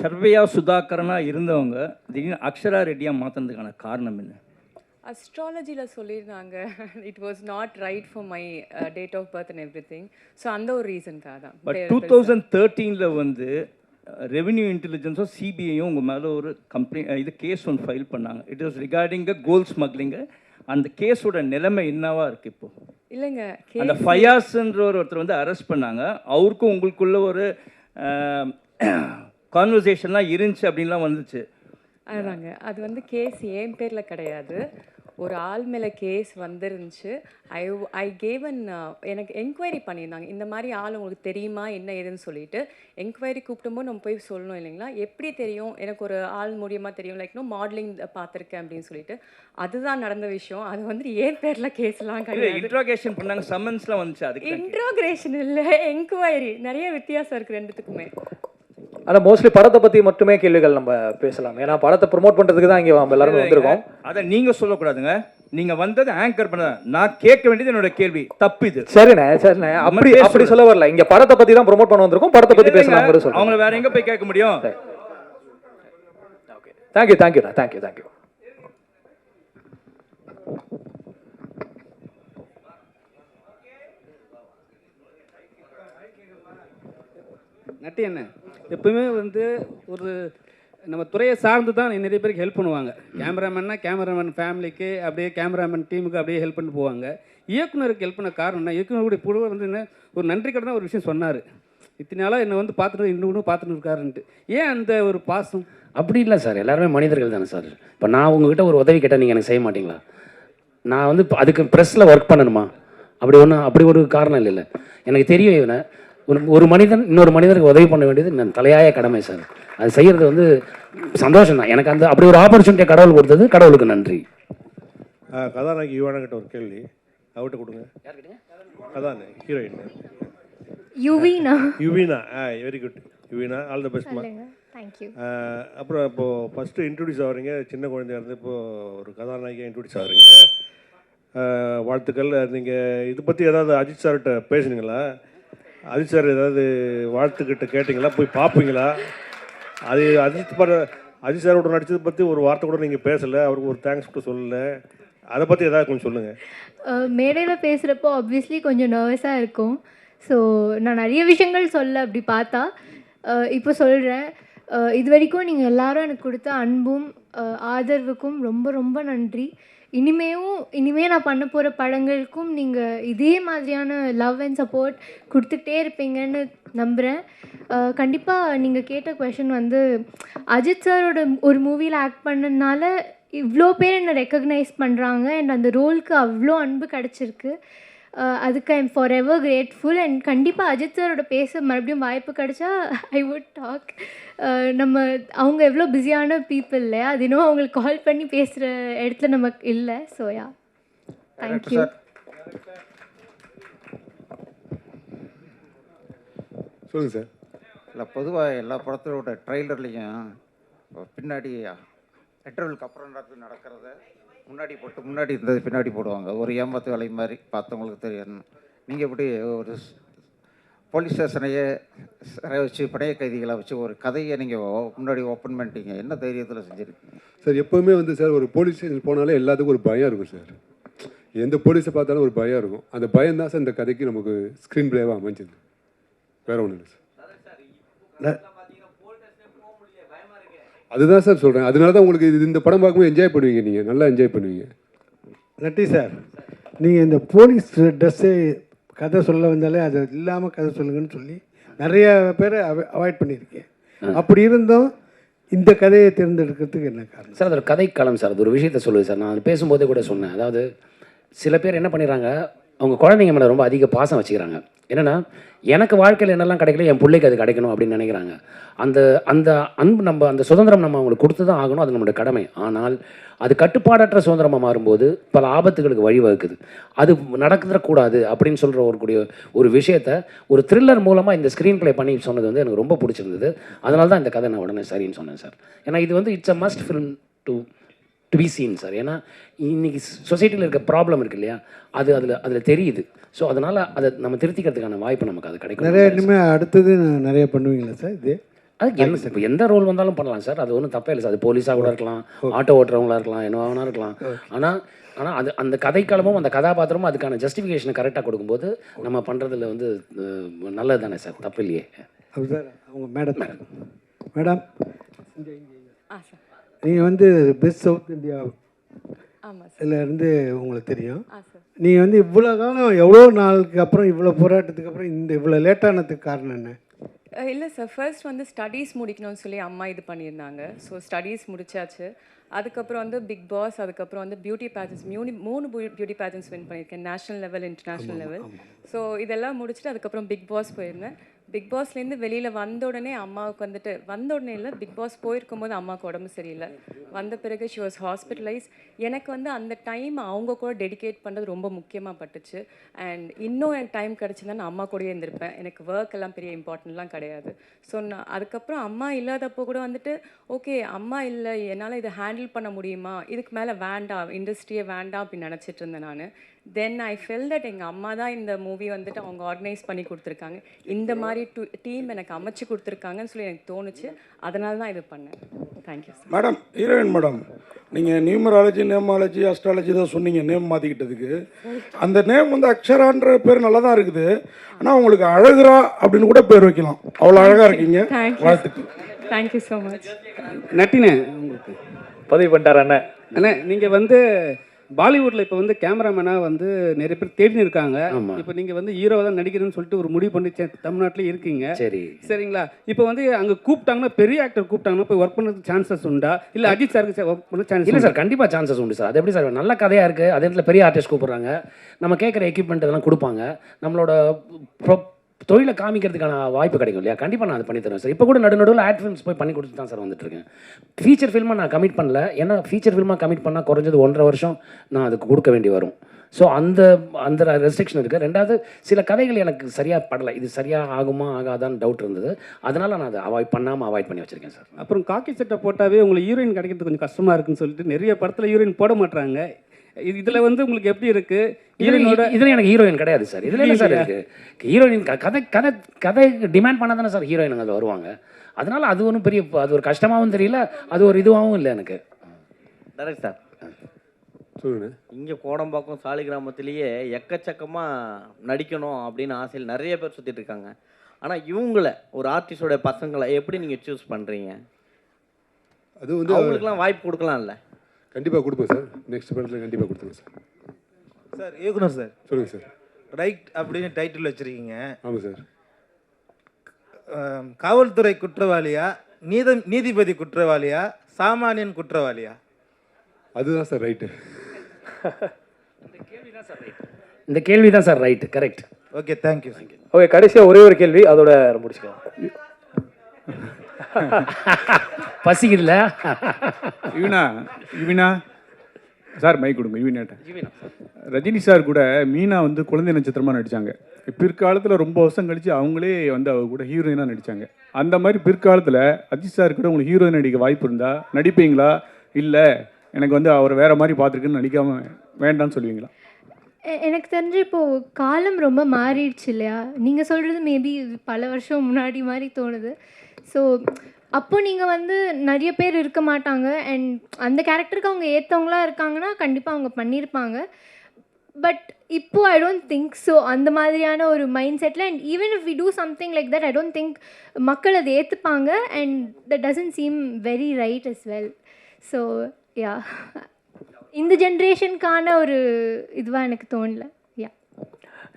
சர்வையா சுதாகரனா இருந்தவங்க திடீர்னு அக்ஷரா ரெட்டியாக மாற்றினதுக்கான காரணம் என்ன? அஸ்ட்ராலஜியில் சொல்லியிருந்தாங்க it was not right for my date of birth and every thing so அந்த ஒரு ரீசனுக்காக தான். But two. தௌசண்ட் தேர்ட்டீனில் வந்து ரெவென்யூ இன்டெலிஜென்ஸும் சிபிஐயும் உங்கள் மேலே ஒரு கம்ப்ளைண்ட் இது கேஸ் ஒன்று ஃபைல் பண்ணாங்க. It was regarding gold smuggling அந்த கேஸோட நிலைமை என்னவா இருக்கு இப்போ? இல்லைங்க அந்த ஃபயாஸ்ன்ற ஒருத்தர் வந்து அரெஸ்ட் பண்ணாங்க. அவருக்கும் உங்களுக்குள்ள ஒரு கான்வர்சேஷன்லாம் இருந்துச்சு அப்படின்லாம் வந்துச்சு. அதுதாங்க அது வந்து கேஸ் என் பேரில் கிடையாது. ஒரு ஆள் மேலே கேஸ் வந்துருந்துச்சு. ஐ ஐ கேவன் எனக்கு என்கொயரி பண்ணியிருந்தாங்க. இந்த மாதிரி ஆள் உங்களுக்கு தெரியுமா? என்ன ஏதுன்னு சொல்லிட்டு என்கொயரி கூப்பிடும்போது நம்ம போய் சொல்லணும் இல்லைங்களா? எப்படி தெரியும்? எனக்கு ஒரு ஆள் மூலியமாக தெரியும். லைக் நோ மாடலிங் பார்த்துருக்கேன் அப்படின்னு சொல்லிட்டு. அதுதான் நடந்த விஷயம். அது வந்து என் பேரில் கேஸ்லாம் கிடையாது. இன்ட்ராகேஷன் பண்ணாங்க. சம்மன்ஸ்லாம் வந்துச்சு அதுக்கு இன்ட்ரோகிரேஷன் இல்லை என்கொயரி நிறைய வித்தியாசம் இருக்குது ரெண்டுத்துக்குமே. ஆனால் மோஸ்ட்லி படத்தை பற்றி மட்டுமே கேள்விகள் நம்ம பேசலாம். ஏன்னா படத்தை ப்ரோமோட் பண்ணுறதுக்கு தான் இங்கே நம்ம எல்லாரும் வந்திருக்கோம். அதை நீங்க சொல்லக்கூடாதுங்க. நீங்க வந்தது ஆங்கர் பண்ண நான் கேட்க வேண்டியது என்னோட கேள்வி. தப்பு இது சரிண்ணே. சரிண்ணே அப்படி அப்படி சொல்ல வரல. இங்க படத்தை பத்தி தான் ப்ரோமோட் பண்ண வந்திருக்கோம். படத்தை பத்தி பேசலாம் அவங்கள வேற எங்க போய் கேட்க முடியும்? தேங்க்யூ தேங்க்யூண்ணா தேங்க்யூ தேங்க்யூ நட்டி என்ன? எப்பவுமே வந்து ஒரு நம்ம துறையை சார்ந்து தான் நிறைய பேருக்கு ஹெல்ப் பண்ணுவாங்க. கேமராமேன்னா கேமராமேன் ஃபேமிலிக்கு அப்படியே கேமராமேன் டீமுக்கு அப்படியே ஹெல்ப் பண்ணி போவாங்க. இயக்குனருக்கு ஹெல்ப் பண்ண காரணம் என்ன? இயக்குனருடைய புழு வந்து என்ன ஒரு நன்றி கடனா ஒரு விஷயம் சொன்னார். இத்தனை நாளாக என்னை வந்து பார்த்துட்டு இன்னும் பார்த்துட்டு இருக்காருன்ட்டு. ஏன் அந்த ஒரு பாசம்? அப்படி இல்லை சார். எல்லாருமே மனிதர்கள் தானே சார். இப்போ நான் உங்ககிட்ட ஒரு உதவி கேட்டால் நீங்கள் எனக்கு செய்ய மாட்டீங்களா? நான் வந்து அதுக்கு ப்ரெஸ்ஸில் ஒர்க் பண்ணணுமா? அப்படி ஒன்றும் அப்படி ஒரு காரணம் இல்லைல்ல. எனக்கு தெரியும் இவனை. ஒரு ஒரு மனிதன் இன்னொரு மனிதருக்கு உதவி பண்ண வேண்டியது நான் தலையாய கடமை சார். அது செய்கிறது வந்து சந்தோஷம் தான் எனக்கு அந்த அப்படி ஒரு ஆப்பர்ச்சுனிட்டியை கடவுள் கொடுத்தது கடவுளுக்கு நன்றி. கதாநாயகி யுவானா கிட்ட ஒரு கேள்வி. அவர்கிட்ட கொடுங்க. கதானே heroine. Yuvina? Yuvina. Ah very good Yuvina all the பெஸ்ட்மா thank you அப்புறம் இப்போது ஃபஸ்ட்டு இன்ட்ரடியூஸ் ஆகிறீங்க சின்ன குழந்தையா இருந்து இப்போது ஒரு கதாநாயகியாக இன்ட்ரடியூஸ் ஆகிறீங்க வாழ்த்துக்கள். நீங்கள் இது பற்றி ஏதாவது அஜித் சார்கிட்ட பேசுனீங்களா? அஜித் சார் ஏதாவது வாழ்த்துக்கிட்ட கேட்டிங்களா? போய் பார்ப்பீங்களா அது அஜித் பட அஜித் சாரோட நடித்ததை பற்றி ஒரு வார்த்தை கூட நீங்கள் பேசலை. அவருக்கு ஒரு தேங்க்ஸ் கூட சொல்லலை. அதை பற்றி ஏதாவது கொஞ்சம் சொல்லுங்கள் மேடையில் பேசுகிறப்போ ஆப்வியஸ்லி கொஞ்சம் நர்வஸாக இருக்கும். ஸோ நான் நிறைய விஷயங்கள் சொல்ல அப்படி பார்த்தா இப்போ சொல்கிறேன் இது வரைக்கும் நீங்கள் எல்லாரும் எனக்கு கொடுத்த அன்பும் ஆதரவுக்கும் ரொம்ப ரொம்ப நன்றி. இனிமேவும் இனிமேல் நான் பண்ண போகிற படங்களுக்கும் நீங்கள் இதே மாதிரியான லவ் அண்ட் சப்போர்ட் கொடுத்துட்டே இருப்பீங்கன்னு நம்புகிறேன் கண்டிப்பாக நீங்கள் கேட்ட கொஷின் வந்து அஜித் சாரோட ஒரு மூவியில் ஆக்ட் பண்ணதுனால இவ்வளோ பேர் என்னை ரெக்கக்னைஸ் பண்ணுறாங்க அண்ட் அந்த ரோலுக்கு அவ்வளோ அன்பு கிடச்சிருக்கு. அதுக்கு I'm forever grateful and கண்டிப்பாக அஜித் சாரோட பேச மறுபடியும் வாய்ப்பு கிடைச்சா ஐ வுட் டாக் நம்ம அவங்க எவ்வளோ பிஸியான பீப்புள் இல்லையா? அது இன்னும் அவங்களுக்கு கால் பண்ணி பேசுகிற இடத்துல நமக்கு இல்லை. ஸோ யா தேங்க்யூ சொல்லுங்கள் சார் இல்லை பொதுவாக எல்லா படத்தோட ட்ரைலர்லேயும் பின்னாடி இன்டர்வலுக்கு அப்புறம் நடக்கிறத முன்னாடி போட்டு முன்னாடி இருந்தது பின்னாடி போடுவாங்க. ஒரு ஏமாத்து வேலை மாதிரி பார்த்தவங்களுக்கு தெரியும். நீங்கள் இப்படி ஒரு போலீஸ் ஸ்டேஷனையே சிறை வச்சு பிணைய கைதிகளை வச்சு ஒரு கதையை நீங்கள் முன்னாடி ஓப்பன் பண்ணிட்டீங்க. என்ன தைரியத்தில் செஞ்சுருக்கீங்க? சார் எப்போவுமே வந்து சார் ஒரு போலீஸ் ஸ்டேஷன் போனாலே எல்லாத்துக்கும் ஒரு பயம் இருக்கும் சார். எந்த போலீஸை பார்த்தாலும் ஒரு பயம் இருக்கும். அந்த பயம் தான் சார் இந்த கதைக்கு நமக்கு ஸ்க்ரீன் பிளேவாக அமைஞ்சது. வேற ஒன்றும் இல்லை சார். அதுதான் சார் சொல்கிறேன் அதனால தான் உங்களுக்கு இது இந்த படம் பார்க்கும்போது என்ஜாய் பண்ணுவீங்க நீங்கள் நல்லா என்ஜாய் பண்ணுவீங்க. நட்டி சார். நீங்கள் இந்த போலீஸ் ட்ரெஸ்ஸு கதை சொல்ல வந்தாலே அது இல்லாமல் கதை சொல்லுங்கன்னு சொல்லி நிறைய பேரை அவாய்ட் பண்ணியிருக்கேன். அப்படி இருந்தும் இந்த கதையை தேர்ந்தெடுக்கிறதுக்கு என்ன காரணம்? சார் அது ஒரு கதைக்களம் சார். அது ஒரு விஷயத்த சொல்லுது சார். நான் அது பேசும்போதே கூட சொன்னேன். அதாவது சில பேர் என்ன பண்ணிடுறாங்க அவங்க குழந்தைங்க மேலே ரொம்ப அதிக பாசம் வச்சுக்கிறாங்க. என்னென்னா எனக்கு வாழ்க்கையில் என்னெல்லாம் கிடைக்கல என் பிள்ளைக்கு அது கிடைக்கணும் அப்படின்னு நினைக்கிறாங்க. அந்த அந்த அன்பு நம்ம அந்த சுதந்திரம் நம்ம அவங்களுக்கு கொடுத்து தான் ஆகணும் அது நம்மளோட கடமை. ஆனால் அது கட்டுப்பாடற்ற சுதந்திரமாக மாறும்போது பல ஆபத்துகளுக்கு வழிவகுக்குது. அது நடந்துடக்கூடாது அப்படின்னு சொல்கிற ஒரு கூடிய ஒரு விஷயத்த ஒரு த்ரில்லர் மூலமாக இந்த ஸ்க்ரீன் ப்ளே பண்ணி சொன்னது வந்து எனக்கு ரொம்ப பிடிச்சிருந்தது. அதனால தான் இந்த கதை நான் உடனே சரின்னு சொன்னேன் சார். ஏன்னா இது வந்து it's a must film to to be seen sir ஏன்னா இன்னைக்கு சொசைட்டியில் இருக்க ப்ராப்ளம் இருக்கு இல்லையா? அது அதில் அதில் தெரியுது. ஸோ அதனால் அதை நம்ம திருத்திக்கிறதுக்கான வாய்ப்பு நமக்கு அது கிடைக்கும் நிறைய இனிமேல் அடுத்தது நிறைய பண்ணுவீங்களா சார் இது? அது என்ன இப்போ எந்த ரோல் வந்தாலும் பண்ணலாம் சார் அது ஒன்றும் தப்பே இல்லை சார் அது போலீஸாக கூட இருக்கலாம் ஆட்டோ ஓட்டுறவங்களா இருக்கலாம் என்ன வேணா இருக்கலாம். ஆனால் ஆனால் அது அந்த கதைக்களமும் அந்த கதாபாத்திரமும் அதுக்கான ஜஸ்டிஃபிகேஷனை கரெக்டாக கொடுக்கும்போது நம்ம பண்ணுறதுல வந்து நல்லது தானே சார் தப்பு இல்லையே. அப்படி சார் அவங்க மேடம் மேடம் ஆ சார் நீங்கள் வந்து பெஸ்ட் சவுத் இந்தியா இதில் இருந்து உங்களுக்கு தெரியும். நீங்கள் வந்து இவ்வளோ காலம் எவ்வளோ நாளுக்கு அப்புறம் இவ்வளோ போராட்டத்துக்கு அப்புறம் இந்த இவ்வளோ லேட்டானதுக்கு காரணம் என்ன? இல்லை சார் ஃபர்ஸ்ட் வந்து ஸ்டடீஸ் முடிக்கணும்னு சொல்லி அம்மா இது பண்ணியிருந்தாங்க. ஸோ ஸ்டடீஸ் முடிச்சாச்சு. அதுக்கப்புறம் வந்து பிக் பாஸ் அதுக்கப்புறம் வந்து பியூட்டி பேஜன்ஸ் மியூனி மூணு பியூட்டி பேஜன்ஸ் வின் பண்ணியிருக்கேன். National level international level so இதெல்லாம் முடிச்சுட்டு அதுக்கப்புறம் பிக் பாஸ் போயிருந்தேன். பிக் பாஸ்லேருந்து வெளியில் வந்த உடனே அம்மாவுக்கு வந்துட்டு வந்த உடனே இல்லை பிக் பாஸ் போயிருக்கும் போது அம்மாவுக்கு உடம்பு சரியில்லை. வந்த பிறகு ஷி வாஸ் ஹாஸ்பிட்டலைஸ் எனக்கு வந்து அந்த டைம் அவங்க கூட டெடிகேட் பண்ணுறது ரொம்ப முக்கியமாக பட்டுச்சு. அண்ட் இன்னும் எனக்கு டைம் கிடச்சிருந்தா நான் அம்மா கூடயே இருந்திருப்பேன். எனக்கு ஒர்க் எல்லாம் பெரிய இம்பார்ட்டன்ட்லாம் கிடையாது. ஸோ நான் அதுக்கப்புறம் அம்மா இல்லாதப்போ கூட வந்துட்டு ஓகே அம்மா இல்லை என்னால் இதை ஹேண்டில் பண்ண முடியுமா? இதுக்கு மேலே வேண்டாம் இண்டஸ்ட்ரியே வேண்டாம் அப்படின்னு நினச்சிட்டு இருந்தேன் நான். தென் ஐ ஃபெல் தட் எங்கள் அம்மா தான் இந்த மூவி வந்துட்டு அவங்க ஆர்கனைஸ் பண்ணி கொடுத்துருக்காங்க. இந்த மாதிரி டீம் எனக்கு அமைச்சு கொடுத்துருக்காங்கன்னு சொல்லி எனக்கு தோணுச்சு. அதனால தான் இது பண்ணேன். Thank you madam heroine madam நீங்கள் நியூமராலஜி நேமாலஜி அஸ்ட்ராலஜி தான் சொன்னீங்க நேம் மாற்றிக்கிட்டதுக்கு அந்த நேம் வந்து அக்ஷரான்ற பேர் நல்லா தான் இருக்குது. ஆனால் உங்களுக்கு அழகுரா அப்படின்னு கூட பேர் வைக்கலாம். அவ்வளோ அழகாக இருக்கீங்க. Thank you. வாழ்த்துக்கள். தேங்க்யூ ஸோ மச் நட்டினே உங்களுக்கு. பதிவு பண்ணிட்டார் அண்ணன் அண்ணே நீங்கள் வந்து பாலிவுட்டில் இப்போ வந்து கேமராமேனாக வந்து நிறைய பேர் தேடின்னு இருக்காங்க. இப்போ நீங்கள் வந்து ஹீரோவாக தான் நடிக்கிறேன்னு சொல்லிட்டு ஒரு முடிவு பண்ணி தமிழ்நாட்டிலே இருக்கீங்க. சரி. சரிங்களா? இப்போ வந்து அங்கே கூப்பிட்டாங்கன்னா பெரிய ஆக்டர் கூப்பிட்டாங்கன்னா போய் ஒர்க் பண்ணுறதுக்கு சான்சஸ் உண்டா? இல்லை அஜித் சாருக்கு ஒர்க் பண்ண சான்ஸ் இல்லை சார் கண்டிப்பாக சான்சஸ் உண்டு சார். அது எப்படி சார் நல்ல கதையாக இருக்குது அதே இடத்துல பெரிய ஆர்டிஸ்ட் கூப்பிட்றாங்க. நம்ம கேட்குற எக்யூப்மெண்ட் இதெல்லாம் கொடுப்பாங்க. நம்மளோட தொழிலை காமிக்கிறதுக்கான வாய்ப்பு கிடைக்கும் இல்லையா? கண்டிப்பாக நான் அது பண்ணி தருவேன் சார். இப்போ கூட நடு நடுவில் ஆட் ஃபிலிம்ஸ் போய் பண்ணி கொடுத்து தான் சார் வந்துட்டுருக்கேன். ஃபீச்சர் ஃபில்மாக நான் கமிட் பண்ணல. ஏன்னா ஃபீச்சர் ஃபில்மாக கமிட் பண்ணால் குறைஞ்சது ஒன்றரை வருஷம் நான் அதுக்கு கொடுக்க வேண்டி வரும். ஸோ அந்த அந்த ரெஸ்ட்ரிக்ஷன் இருக்குது ரெண்டாவது சில கதைகள் எனக்கு சரியாக படலை. இது சரியாக ஆகுமா ஆகாதான்னு டவுட் இருந்தது. அதனால் நான் அதை அவாய்ட் பண்ணாமல் அவாய்ட் பண்ணி வச்சுருக்கேன் சார். அப்புறம் காக்கி சட்டை போட்டாவே உங்களுக்கு ஹீரோயின் கிடைக்கிறது கொஞ்சம் கஷ்டமாக இருக்குன்னு சொல்லிட்டு நிறைய படத்தில் ஹீரோயின் போட மாட்டாங்க இதில் வந்து உங்களுக்கு எப்படி இருக்குது ஹீரோயினோட இதில் எனக்கு ஹீரோயின் கிடையாது சார் இதில் என்ன சார் இருக்கு? ஹீரோயின் க- கதை கதை கதை டிமாண்ட் பண்ண தானே சார் ஹீரோயின் அதில் வருவாங்க. அதனால அது ஒன்றும் பெரிய அது ஒரு கஷ்டமாகவும் தெரியல அது ஒரு இதுவாகவும் இல்லை எனக்கு. டேரக்ட் சார் சொல்லுங்க. இங்கே கோடம்பாக்கம் சாலி கிராமத்திலேயே எக்கச்சக்கமாக நடிக்கணும் அப்படின்னு ஆசையில் நிறைய பேர் சுற்றிட்டு இருக்காங்க. ஆனால் இவங்கள ஒரு ஆர்டிஸ்டோட பசங்களை எப்படி நீங்கள் சூஸ் பண்ணுறீங்க அது வந்து அவங்களுக்குலாம் வாய்ப்பு கொடுக்கலாம்ல. கண்டிப்பாக கொடுப்பேன் சார். நெக்ஸ்ட் படத்தில் கண்டிப்பாக கொடுத்துருவேன் சார். சார் இயக்குனர் சார். சொல்லுங்கள் சார். ரைட் அப்படின்னு டைட்டில் வச்சுருக்கீங்க. ஆமாம் சார். காவல்துறை குற்றவாளியா நீத நீதிபதி குற்றவாளியா சாமானியன் குற்றவாளியா? அதுதான் சார் ரைட்டு இந்த கேள்வி தான் sir right correct okay thank you okay கடைசியாக ஒரே ஒரு கேள்வி அதோட முடிச்சுக்கலாம். பசிக்குதுல இவனா இவனா? சார் மைக் கொடுங்க இவனாட்ட ரஜினி சார் கூட மீனா வந்து குழந்தை நட்சத்திரமாக நடித்தாங்க பிற்காலத்தில் ரொம்ப வருஷம் கழிச்சு அவங்களே வந்து அவர் கூட ஹீரோயினாக நடித்தாங்க அந்த மாதிரி பிற்காலத்தில் அஜித் சார் கூட உங்களுக்கு ஹீரோயின் நடிக்க வாய்ப்பு இருந்தால் நடிப்பீங்களா? இல்லை எனக்கு வந்து அவர் வேற மாதிரி பார்த்துருக்குன்னு நடிக்காம வேண்டாம்னு சொல்லுவீங்களா? எனக்கு தெரிஞ்சு இப்போது காலம் ரொம்ப மாறிடுச்சு இல்லையா? நீங்கள் சொல்கிறது மேபி பல வருஷம் முன்னாடி மாதிரி தோணுது. ஸோ அப்போ நீங்கள் வந்து நிறைய பேர் இருக்க மாட்டாங்க. அண்ட் அந்த கேரக்டருக்கு அவங்க ஏற்றவங்களா இருக்காங்கன்னா கண்டிப்பாக அவங்க பண்ணியிருப்பாங்க பட் இப்போது ஐ டோன்ட் திங்க் ஸோ அந்த மாதிரியான ஒரு மைண்ட் settle and even if we do something like that I don't think மக்கள் அதை ஏற்றுப்பாங்க and that doesn't seem very right as well so yeah இந்த ஜென்ரேஷனுக்கான ஒரு இதுவாக எனக்கு தோணல.